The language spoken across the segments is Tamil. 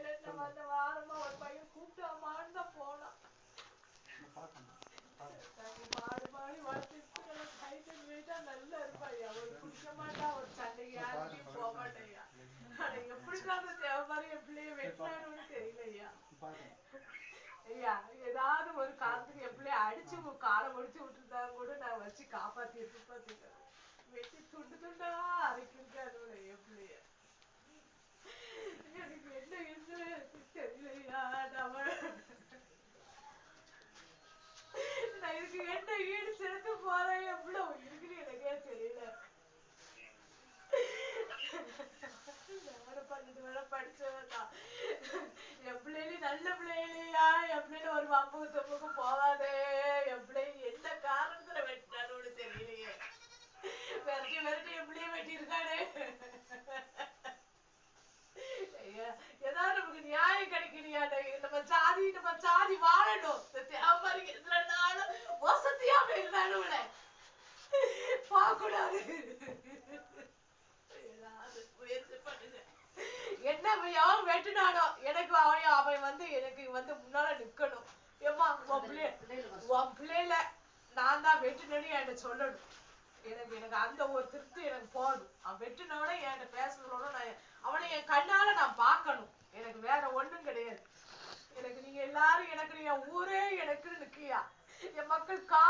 காலையில இந்த வந்த வாரமா ஒரு பையன் கூப்பிட்டாமான்னு தான் போனான். மாடு மாடி வளர்த்துட்டு கைட்டு நல்லா இருப்பாய்யா ஒரு குடிக்க மாட்டான் ஒரு சண்டைக்கு யாருக்கும் போக மாட்டேயா ஆனா எப்படிதான் அந்த தேவை மாதிரி என் பிள்ளைய வெட்டினான்னு தெரியலையா ஐயா. ஏதாவது ஒரு காலத்துக்கு என் பிள்ளைய அடிச்சு காலை முடிச்சு விட்டுருந்தா கூட நான் வச்சு காப்பாத்தி இருக்கு பாத்தீங்க வெட்டி படிச்சவன்தான். பன்னெண்டு என் பிள்ளைகளி நல்ல பிள்ளைகளையா என் பிள்ளைல ஒரு வம்புக்கு தொப்புக்கு போகாதே. என் பிள்ளை என்ன காரணத்துல வெட்டினானு தெரியலையே. விரட்டி விரட்டி என் பிள்ளைய வெட்டியிருக்கானே. ஏதாவது நமக்கு நியாயம் கிடைக்கலையா நம்ம சாதி நம்ம சாதி வாழணும். இந்த தேவமாரி இருக்கிற நாளும் வசதியாம இருந்தாலும் பார்க்கக்கூடாது ஏதாவது முயற்சி பண்ணுங்க என்ன அவன் வெட்டினானோ எனக்கு அவன் அவன் வந்து எனக்கு வந்து முன்னால நிக்கணும். ஏம்மா உன் பிள்ளை உன் நான் தான் வெட்டினு என்கிட்ட சொல்லணும். எனக்கு எனக்கு அந்த ஒரு திருப்தி எனக்கு போதும். அவன் வெட்டினவன என்கிட்ட பேசுறதோட நான் அவனை என் கண்ணால நான் பார்க்கணும். எனக்கு வேற ஒண்ணும் கிடையாது. எனக்கு நீங்க எல்லாரும் எனக்கு என் ஊரே எனக்குன்னு நிக்கியா? என் மக்கள் காலையில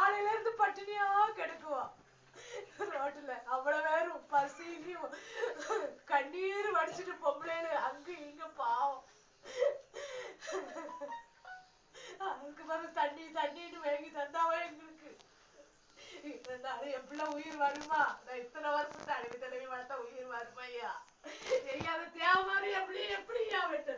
இருந்தா அது உயிர் வருமா? நான் இத்தனை வருஷத்தை அடிமை தலைவி வளர்த்தா உயிர் வருமா ஐயா? தெரியாத தேவை மாதிரி எப்படி எப்படியா வெட்டு